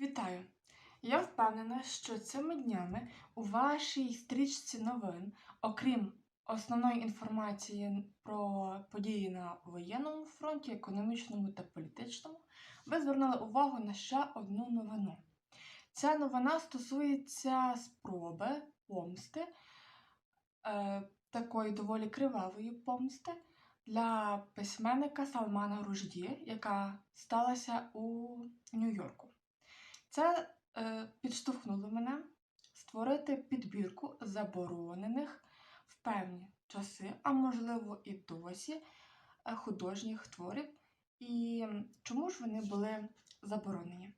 Вітаю! Я впевнена, що цими днями у вашій стрічці новин, окрім основної інформації про події на воєнному фронті, економічному та політичному, ви звернули увагу на ще одну новину. Ця новина стосується спроби помсти, е, такої доволі кривавої помсти для письменника Салмана Ружді, яка сталася у Нью-Йорку. Це е, підштовхнуло мене створити підбірку заборонених в певні часи, а можливо і досі, е, художніх творів. І чому ж вони були заборонені?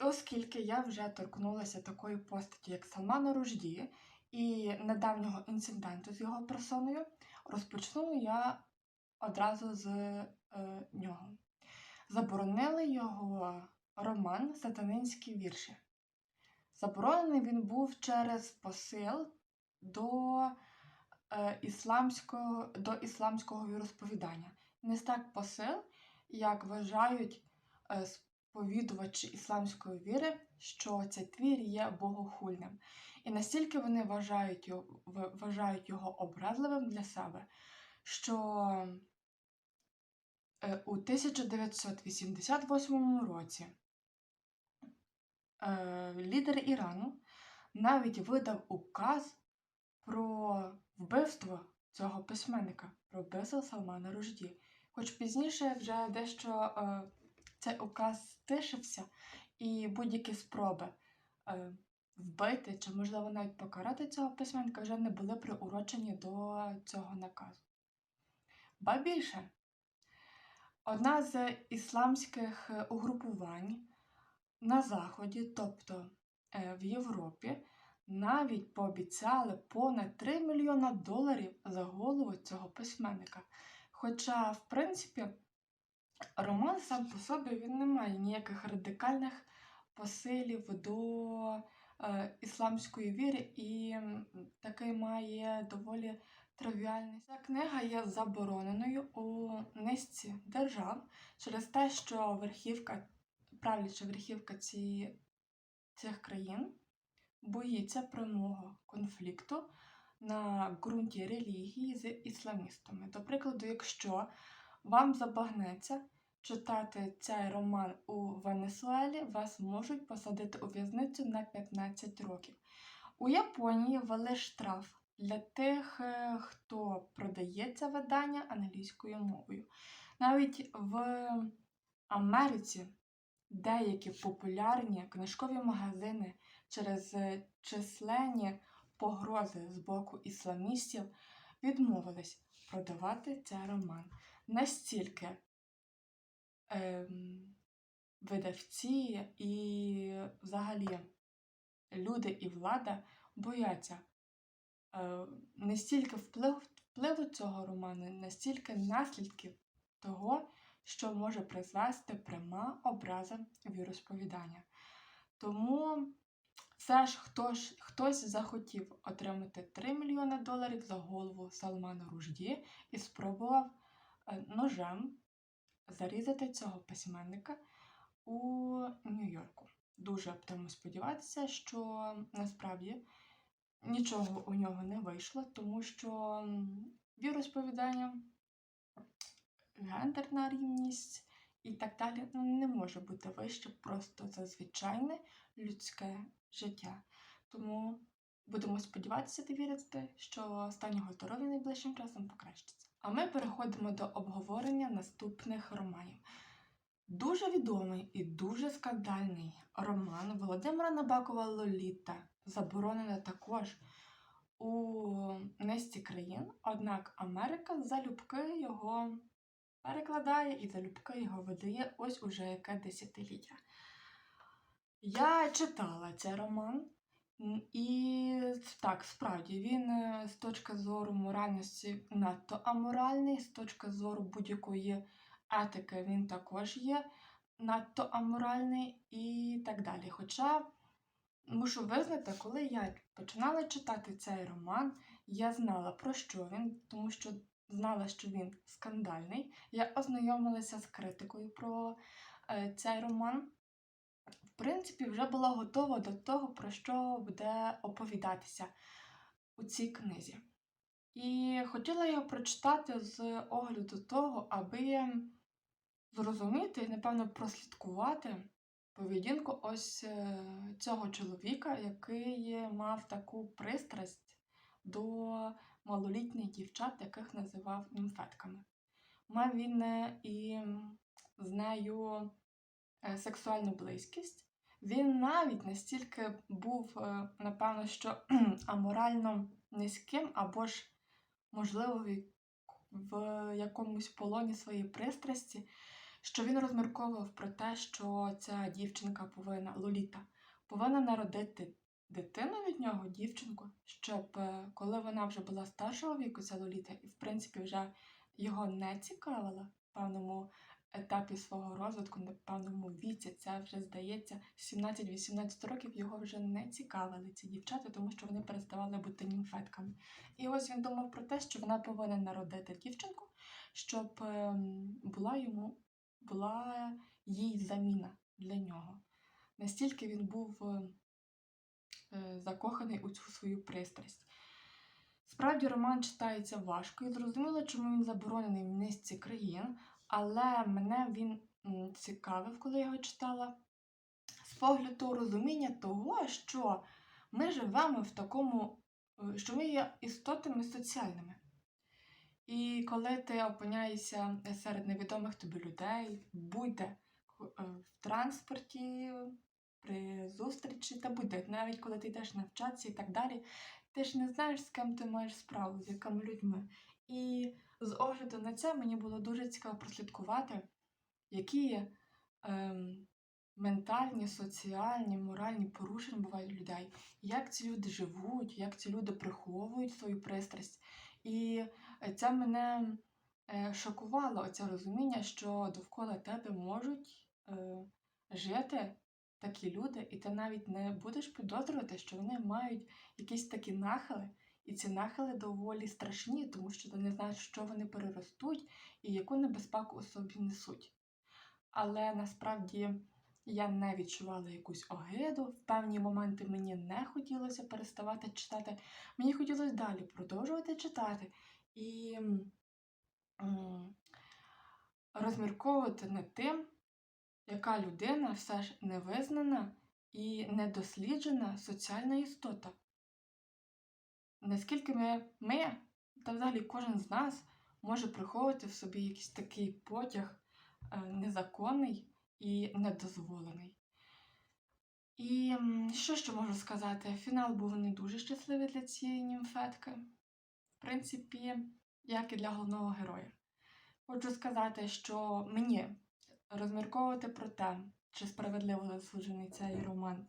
І оскільки я вже торкнулася такої постаті, як Салмана Ружді, і недавнього інциденту з його персоною, розпочну я одразу з е, нього. Заборонили його роман Сатанинські вірші. Заборонений він був через посил до, е, ісламського, до ісламського віросповідання. Не так посил, як вважають е, сповідувачі ісламської віри, що цей твір є богохульним. І настільки вони вважають вважають його образливим для себе, що е, у 1988 році лідер Ірану навіть видав указ про вбивство цього письменника, про вбивство Салмана Ружді. Хоч пізніше вже дещо е, цей указ стишився, і будь-які спроби е, вбити чи, можливо, навіть покарати цього письменника вже не були приурочені до цього наказу. Ба більше, одна з ісламських е, угрупувань на Заході, тобто е, в Європі, навіть пообіцяли понад 3 мільйона доларів за голову цього письменника. Хоча, в принципі, роман сам по собі він не має ніяких радикальних посилів до е, ісламської віри і такий має доволі тривіальний. Ця книга є забороненою у низці держав через те, що верхівка правляча верхівка ці, цих країн боїться прямого конфлікту на ґрунті релігії з ісламістами. До прикладу, якщо вам забагнеться читати цей роман у Венесуелі, вас можуть посадити у в'язницю на 15 років. У Японії ввели штраф для тих, е, хто продає це видання англійською мовою. Навіть в Америці деякі популярні книжкові магазини через численні погрози з боку ісламістів відмовились продавати цей роман. Настільки ем, видавці і взагалі люди і влада бояться е, не стільки вплив, впливу цього роману, настільки наслідків того, що може призвести пряма образа віросповідання. Тому все ж хто ж хтось захотів отримати 3 мільйони доларів за голову Салмана Ружді і спробував е, ножем зарізати цього письменника у Нью-Йорку. Дуже тому сподіватися, що насправді нічого у нього не вийшло, тому що віросповідання гендерна рівність і так далі ну, не може бути вище просто за звичайне людське життя. Тому будемо сподіватися та вірити, що стан його здоров'я найближчим часом покращиться. А ми переходимо до обговорення наступних романів. Дуже відомий і дуже скандальний роман Володимира Набакова Лоліта заборонена також у низці країн, однак Америка залюбки його перекладає і залюбки його видає ось уже яке десятиліття. Я читала цей роман, і так, справді, він е, з точки зору моральності надто аморальний, з точки зору будь-якої етики він також є надто аморальний і так далі. Хоча мушу визнати, коли я починала читати цей роман, я знала про що він, тому що знала, що він скандальний. Я ознайомилася з критикою про е, цей роман. в принципі, вже була готова до того, про що буде оповідатися у цій книзі. І хотіла його прочитати з огляду того, аби зрозуміти і, напевно, прослідкувати поведінку ось е, цього чоловіка, який мав таку пристрасть до малолітніх дівчат, яких називав німфетками. Мав він е, і з нею е, сексуальну близькість. Він навіть настільки був, е, напевно, що аморально низьким, або ж, можливо, в якомусь полоні своєї пристрасті, що він розмірковував про те, що ця дівчинка повинна, Лоліта, повинна народити дитину від нього, дівчинку, щоб е, коли вона вже була старшого віку, ця Лоліта, і в принципі вже його не цікавила в певному етапі свого розвитку, на певному віці, це вже здається, 17-18 років його вже не цікавили ці дівчата, тому що вони переставали бути німфетками. І ось він думав про те, що вона повинна народити дівчинку, щоб ем, була йому була їй заміна для нього. Настільки він був е, е, закоханий у цю свою пристрасть. Справді, роман читається важко і зрозуміло, чому він заборонений в низці країн, але мене він цікавив, коли я його читала, з погляду розуміння того, що ми живемо в такому, е, що ми є істотами соціальними. І коли ти опиняєшся серед невідомих тобі людей, будь-де е, в транспорті, при зустрічі та будь-де, навіть коли ти йдеш навчатися і так далі, ти ж не знаєш, з ким ти маєш справу, з якими людьми. І з огляду на це мені було дуже цікаво прослідкувати, які ем, ментальні, соціальні, моральні порушення бувають у людей, як ці люди живуть, як ці люди приховують свою пристрасть. І це мене е, шокувало, оце розуміння, що довкола тебе можуть е, жити такі люди, і ти навіть не будеш підозрювати, що вони мають якісь такі нахили, і ці нахили доволі страшні, тому що ти не знаєш, що вони переростуть і яку небезпеку у собі несуть. Але насправді я не відчувала якусь огиду. В певні моменти мені не хотілося переставати читати. Мені хотілося далі продовжувати читати і розмірковувати над тим, яка людина все ж невизнана і недосліджена соціальна істота. Наскільки ми, ми, та взагалі кожен з нас може приховувати в собі якийсь такий потяг е, незаконний і недозволений. І що ще можу сказати? Фінал був не дуже щасливий для цієї німфетки. В принципі, як і для головного героя. Хочу сказати, що мені розмірковувати про те, чи справедливо засуджений цей роман,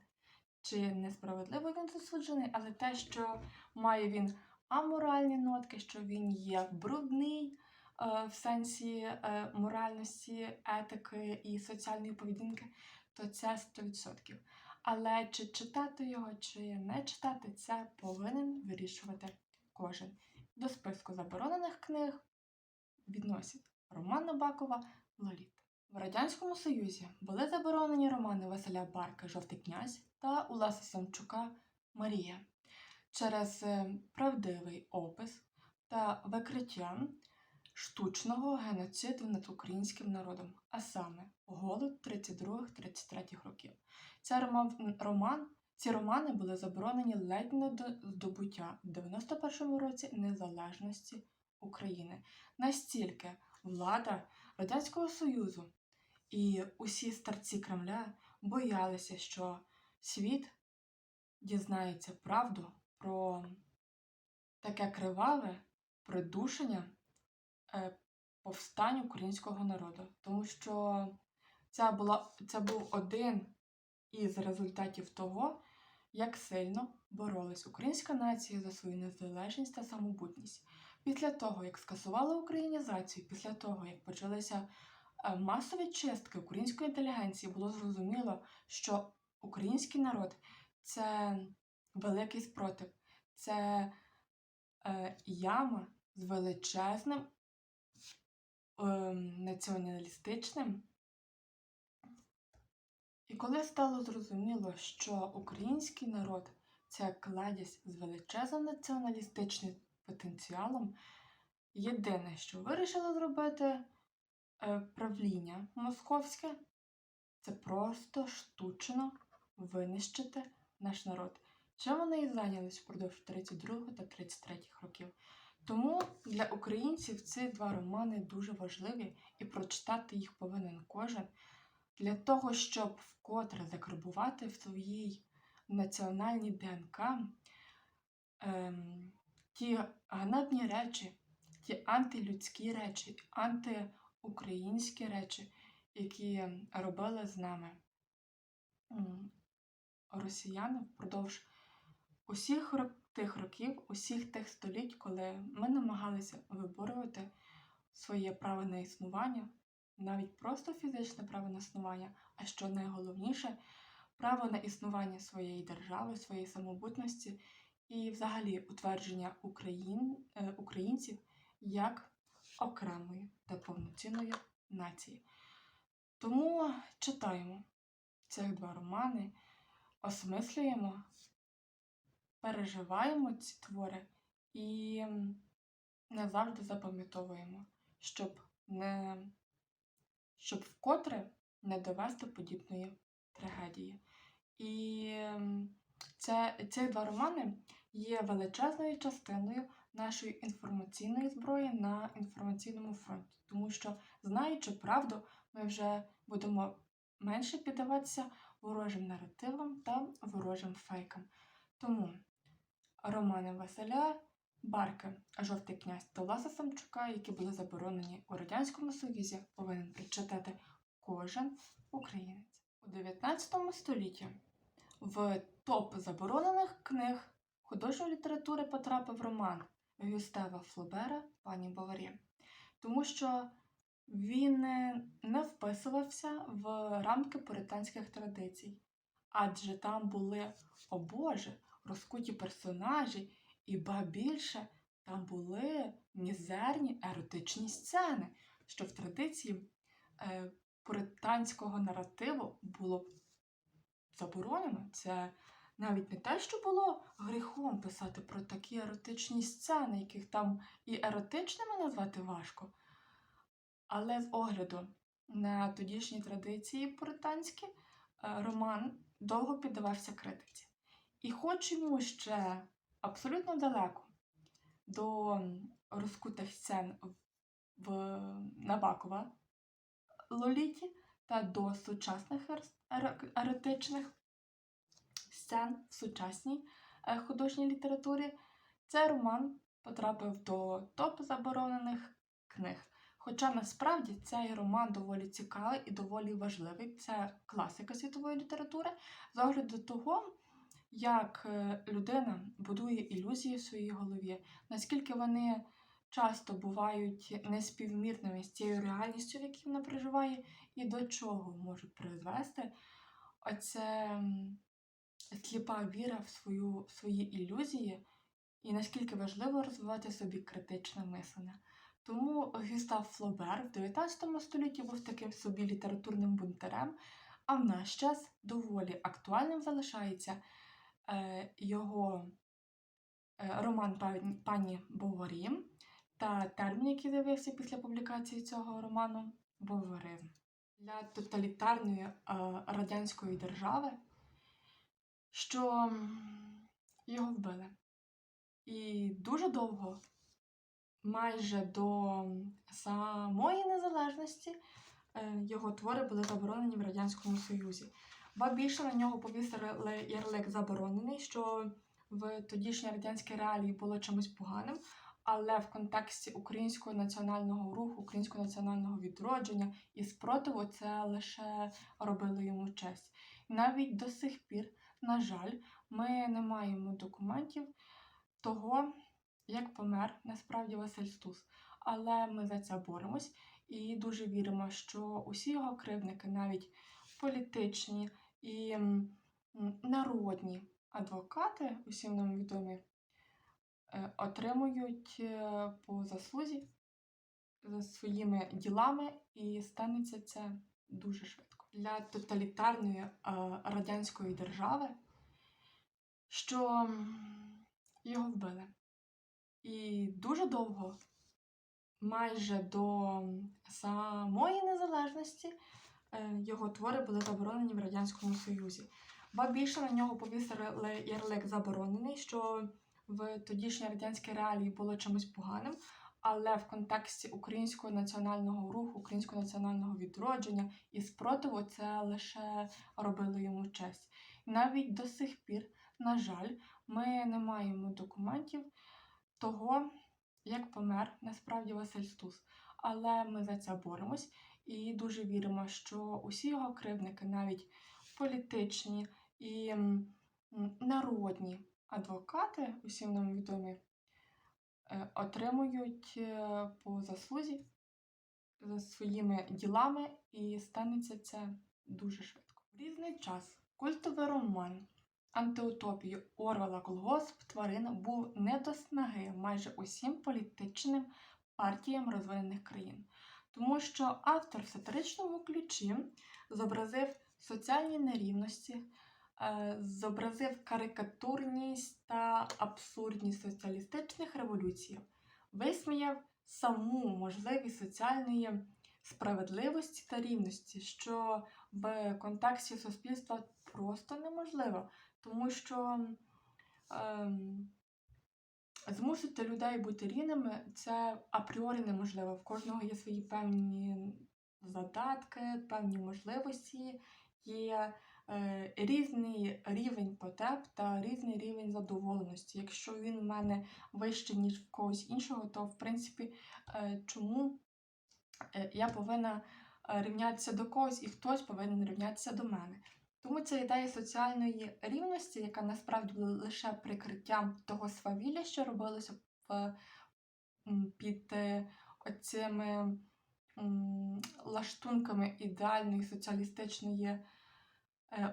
чи несправедливо він засуджений, але те, що має він аморальні нотки, що він є брудний е, в сенсі е, моральності, етики і соціальної поведінки, то це 100%. Але чи читати його, чи не читати, це повинен вирішувати кожен. До списку заборонених книг відносять Роман Набакова Лоліт. В Радянському Союзі були заборонені романи Василя Барка Жовтий князь та Уласа Самчука Марія через е, правдивий опис та викриття штучного геноциду над українським народом, а саме голод 32-33 років. Ця роман, ці романи були заборонені ледь не до здобуття в 91-му році незалежності України. Настільки влада Радянського Союзу і усі старці Кремля боялися, що світ дізнається правду про таке криваве придушення е, повстань українського народу. Тому що це, була, це був один із результатів того, як сильно боролась українська нація за свою незалежність та самобутність. Після того, як скасували українізацію, після того, як почалися е, масові чистки української інтелігенції, було зрозуміло, що український народ це великий спротив, це е, яма з величезним е, націоналістичним. І коли стало зрозуміло, що український народ це кладязь з величезним націоналістичним потенціалом, єдине, що вирішило зробити правління московське, це просто штучно винищити наш народ. Чим вони і зайнялись впродовж 32 та 33 років. Тому для українців ці два романи дуже важливі, і прочитати їх повинен кожен для того, щоб вкотре закарбувати в своїй національній ДНК ем, ті ганебні речі, ті антилюдські речі, антиукраїнські речі, які робили з нами росіяни впродовж усіх тих років, усіх тих століть, коли ми намагалися виборювати своє право на існування, навіть просто фізичне право на існування, а що найголовніше, право на існування своєї держави, своєї самобутності і взагалі утвердження Україн, е, українців як окремої та повноцінної нації. Тому читаємо цих два романи, осмислюємо, переживаємо ці твори і не завжди запам'ятовуємо, щоб не щоб вкотре не довести подібної трагедії. І ем, це, ці два романи є величезною частиною нашої інформаційної зброї на інформаційному фронті, тому що, знаючи правду, ми вже будемо менше піддаватися ворожим наративам та ворожим фейкам. Тому романи Василя Барки, Жовтий князь та Власа Самчука, які були заборонені у Радянському Союзі, повинен прочитати кожен українець. У 19 столітті в топ заборонених книг художньої літератури потрапив роман Гюстава Флобера Пані Баварі, тому що він не не вписувався в рамки пуританських традицій, адже там були, о Боже, розкуті персонажі, і ба більше там були мізерні еротичні сцени, що в традиції е, пуританського наративу було заборонено. Це навіть не те, що було гріхом писати про такі еротичні сцени, яких там і еротичними назвати важко. Але з огляду на тодішні традиції пуританські, е, роман довго піддавався критиці. І хоч йому ще абсолютно далеко до розкутих сцен в Набакова Лоліті та до сучасних ер- ер- еротичних сцен в сучасній е, художній літературі, цей роман потрапив до топ заборонених книг. Хоча насправді цей роман доволі цікавий і доволі важливий. Це класика світової літератури з огляду того, як е, людина будує ілюзії в своїй голові, наскільки вони часто бувають неспівмірними з тією реальністю, в якій вона проживає, і до чого можуть призвести оце сліпа віра в, свою, в свої ілюзії, і наскільки важливо розвивати собі критичне мислення. Тому Гюстав Флобер в 19 столітті був таким собі літературним бунтарем, а в наш час доволі актуальним залишається е, його е, роман «Пані- Боварі та термін, який з'явився після публікації цього роману Боваризм. Для тоталітарної е, радянської держави, що його вбили. І дуже довго, майже до самої незалежності, е, його твори були заборонені в Радянському Союзі. Ба більше на нього повісили ярлик заборонений, що в тодішній радянській реалії було чимось поганим, але в контексті українського національного руху, українського національного відродження і спротиву це лише робило йому честь. Навіть до сих пір, на жаль, ми не маємо документів того, як помер насправді Василь Стус. Але ми за це боремось і дуже віримо, що усі його кривдники, навіть політичні і народні адвокати, усім нам відомі, е, отримують е, по заслузі за своїми ділами, і станеться це дуже швидко. Для тоталітарної е, радянської держави, що його вбили. І дуже довго, майже до самої незалежності, е, його твори були заборонені в Радянському Союзі. Ба більше на нього повісили ярлик заборонений, що в тодішній радянській реалії було чимось поганим, але в контексті українського національного руху, українського національного відродження і спротиву це лише робило йому честь. Навіть до сих пір, на жаль, ми не маємо документів того, як помер насправді Василь Стус. Але ми за це боремось і дуже віримо, що усі його кривдники, навіть політичні і народні адвокати, усім нам відомі, отримують е, по заслузі за своїми ділами, і станеться це дуже швидко. В різний час культовий роман антиутопії Орвела Колгосп тварин був не до снаги майже усім політичним партіям розвинених країн, тому що автор в сатиричному ключі зобразив соціальні нерівності, е, зобразив карикатурність та абсурдність соціалістичних революцій, висміяв саму можливість соціальної справедливості та рівності, що в контексті суспільства просто неможливо, тому що ем, змусити людей бути рівними це апріорі неможливо. В кожного є свої певні задатки, певні можливості, є е, різний рівень потреб та різний рівень задоволеності. Якщо він в мене вищий, ніж в когось іншого, то в принципі е, чому е, я повинна е, рівнятися до когось і хтось повинен рівнятися до мене. Тому ця ідея соціальної рівності, яка насправді була лише прикриттям того свавілля, що робилося в, під е, оцими лаштунками ідеальної соціалістичної е,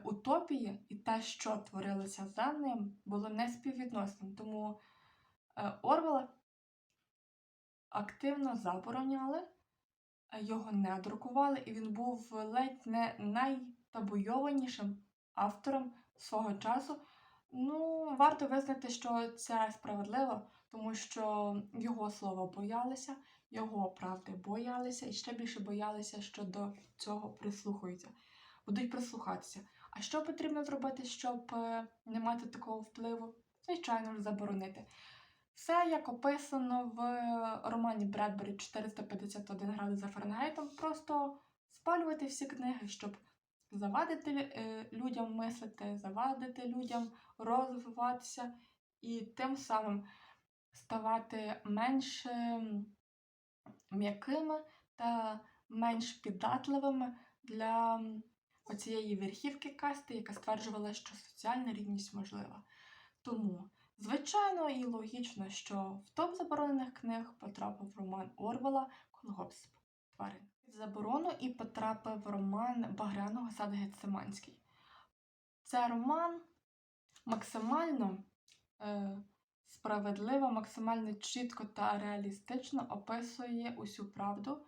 утопії, і те, що творилося за ним, було неспіввідносним. Тому е, Орвела активно забороняли, е, його не друкували, і він був ледь не найтабуйованішим автором свого часу. Ну, варто визнати, що це справедливо, тому що його слова боялися, його правди боялися і ще більше боялися, що до цього прислухаються, будуть прислухатися. А що потрібно зробити, щоб е, не мати такого впливу? Звичайно ж, заборонити. Все як описано в романі Бредбері 451 градус за Фаренгейтом, просто спалювати всі книги, щоб завадити е, людям мислити, завадити людям розвиватися і тим самим ставати менш м'якими та менш піддатливими для оцієї верхівки касти, яка стверджувала, що соціальна рівність можлива. Тому, звичайно і логічно, що в топ заборонених книг потрапив роман Орвела Колгосп тварин. Під заборону і потрапив роман Багряного сад Гециманський. Це роман максимально е, справедливо, максимально чітко та реалістично описує усю правду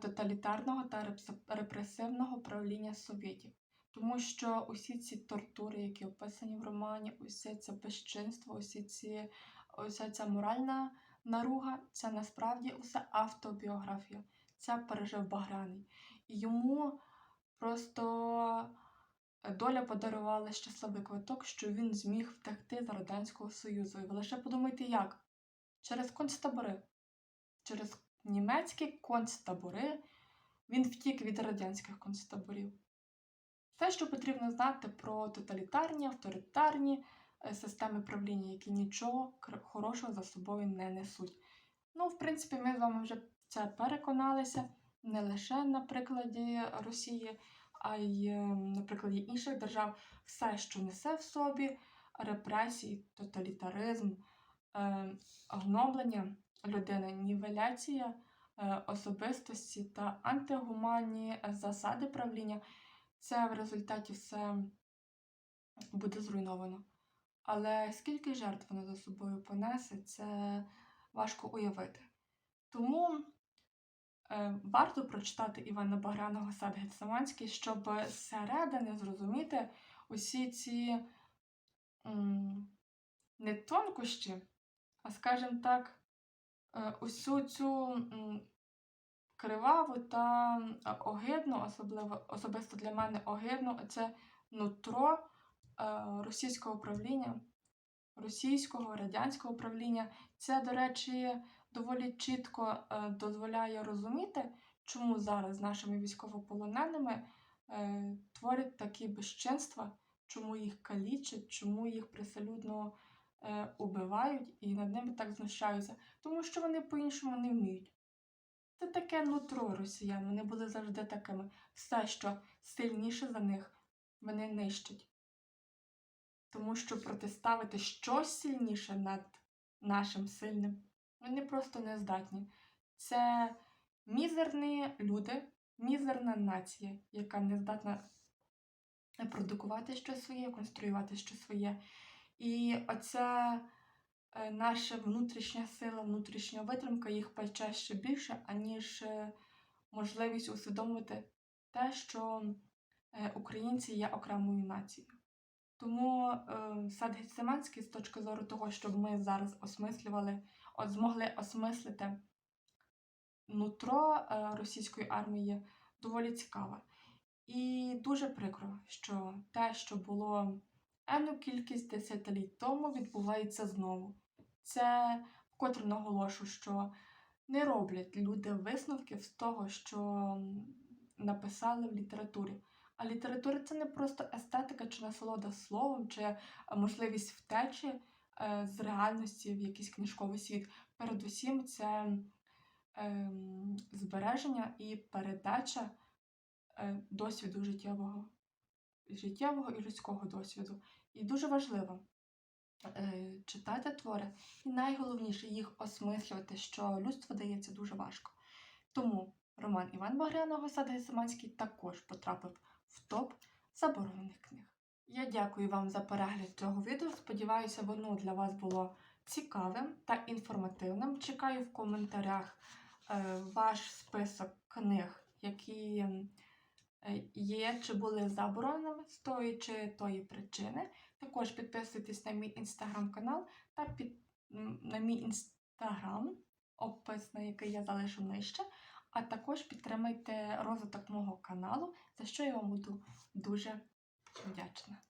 тоталітарного та репресивного правління совєтів. Тому що усі ці тортури, які описані в романі, усе це безчинство, усі ці, уся ця моральна наруга, це насправді усе автобіографія. Це пережив Багряний. І йому просто доля подарувала щасливий квиток, що він зміг втекти з Радянського Союзу. І ви лише подумайте, як? Через концтабори. Через німецькі концтабори він втік від радянських концтаборів. Все, що потрібно знати про тоталітарні, авторитарні е, системи правління, які нічого хорошого за собою не несуть. Ну, в принципі, ми з вами вже це переконалися не лише на прикладі Росії, а й е, на прикладі інших держав. Все, що несе в собі репресії, тоталітаризм, е, гноблення людини, нівеляція е, особистості та антигуманні засади правління, це в результаті все буде зруйновано. Але скільки жертв воно за собою понесе, це важко уявити. Тому е, варто прочитати Івана Багряного Сад Гециманський, щоб зсередини зрозуміти усі ці не тонкощі, а скажімо так, е, усю цю криваву та огидну, особливо особисто для мене огидну, це нутро е, російського управління, російського радянського управління. Це, до речі, доволі чітко е, дозволяє розуміти, чому зараз з нашими військовополоненими е, творять такі безчинства, чому їх калічать, чому їх приселюдно е, убивають і над ними так знущаються, тому що вони по-іншому не вміють. Це таке нутро росіян, вони були завжди такими. Все, що сильніше за них, вони нищать. Тому що протиставити щось сильніше над нашим сильним, вони просто не здатні. Це мізерні люди, мізерна нація, яка не здатна продукувати щось своє, конструювати щось своє. І оця е, наша внутрішня сила, внутрішня витримка їх пече ще більше, аніж е, можливість усвідомити те, що е, українці є окремою нацією. Тому сад Гециманський з точки зору того, щоб ми зараз осмислювали, от змогли осмислити нутро російської армії, доволі цікаве. І дуже прикро, що те, що було енну кількість десятиліть тому, відбувається знову. Це вкотре наголошу, що не роблять люди висновків з того, що написали в літературі. А література це не просто естетика чи насолода словом, чи е, можливість втечі е, з реальності в якийсь книжковий світ. Передусім, це ем, збереження і передача е, досвіду життєвого, життєвого і людського досвіду. І дуже важливо е, читати твори, і найголовніше їх осмислювати, що людство дається дуже важко. Тому роман Іван Багряного Сад Гесиманський також потрапив в топ заборонених книг. Я дякую вам за перегляд цього відео. Сподіваюся, воно для вас було цікавим та інформативним. Чекаю в коментарях е, ваш список книг, які є чи були забороненими з тої чи тої причини. Також підписуйтесь на мій інстаграм-канал та під, на мій інстаграм, опис на який я залишу нижче. А також підтримайте розвиток мого каналу, за що я вам буду дуже вдячна.